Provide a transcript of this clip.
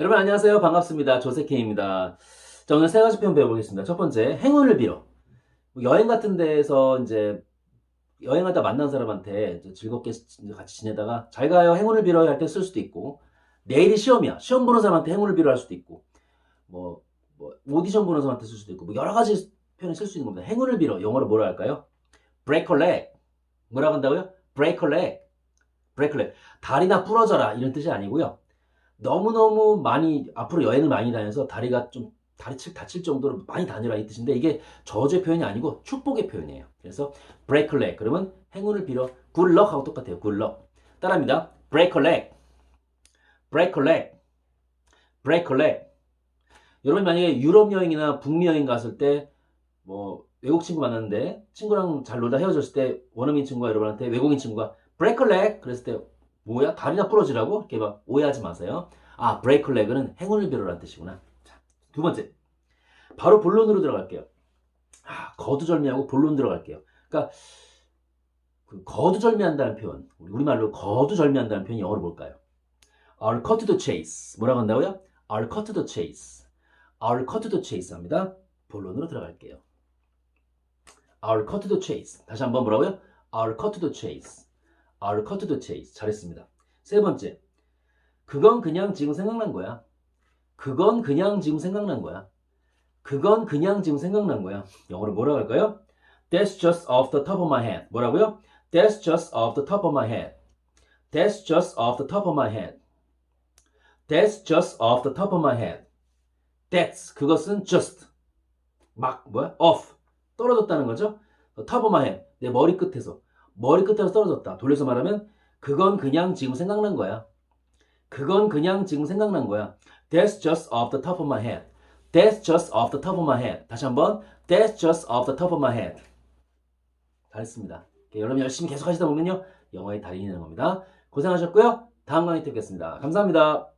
여러분 안녕하세요. 반갑습니다. 조세케입니다. 자, 오늘 세 가지 표현 배워보겠습니다. 첫 번째, 행운을 빌어. 뭐 여행 같은 데에서 이제 여행 하다 만난 사람한테 즐겁게 같이 지내다가 잘 가요, 행운을 빌어요 할때 쓸 수도 있고 내일이 시험이야. 시험 보는 사람한테 행운을 빌어 할 수도 있고 뭐, 뭐 오디션 보는 사람한테 쓸 수도 있고 뭐 여러 가지 표현을 쓸 수 있는 겁니다. 행운을 빌어. 영어로 뭐라 할까요? break a leg. 뭐라고 한다고요? break a leg. break a leg. 다리나 부러져라 이런 뜻이 아니고요. 너무너무 많이 앞으로 여행을 많이 다녀서 다리가 좀 다리 칠 다칠 정도로 많이 다니라 이 뜻인데 이게 저주의 표현이 아니고 축복의 표현이에요. 그래서 break a leg 그러면 행운을 빌어 good luck 하고 똑같아요. good luck. 따라합니다. break a leg. break a leg. break a leg. 여러분 만약에 유럽 여행이나 북미 여행 갔을 때 뭐 외국 친구 만났는데 친구랑 잘 놀다 헤어졌을 때 원어민 친구가 여러분한테 외국인 친구가 break a leg 그랬을 때 뭐야 다리나 부러지라고 이렇게 막 오해하지 마세요. 아 a leg는 행운을 빌어라는 뜻이구나. 자, 두 번째 바로 본론으로 들어갈게요. 아 거두절미하고 본론 들어갈게요. 그러니까 그 거두절미한다는 표현 우리 우리말로 거두절미한다는 표현이 영어로 뭘까요? I'll cut the chase 뭐라고 한다고요? I'll cut the chase. I'll cut the chase 합니다. 본론으로 들어갈게요. I'll cut the chase. 다시 한번 뭐라고요? I'll cut the chase. I'll cut to chase. 잘했습니다. 세 번째. 그건 그냥 지금 생각난 거야. 그건 그냥 지금 생각난 거야. 그건 그냥 지금 생각난 거야. 영어로 뭐라고 할까요? That's just off the top of my head. 뭐라고요? That's just off the top of my head. That's just off the top of my head. That's just off the top of my head. That's 그것은 just 막 뭐야? off 떨어졌다는 거죠. top of my head 내 머리 끝에서 머리 끝에서 떨어졌다. 돌려서 말하면 그건 그냥 지금 생각난 거야. 그건 그냥 지금 생각난 거야. That's just off the top of my head. That's just off the top of my head. 다시 한번 That's just off the top of my head. 잘했습니다. 여러분 열심히 계속 하시다 보면요 영어의 달인이 되는 겁니다. 고생하셨고요. 다음 강의 때 뵙겠습니다. 감사합니다.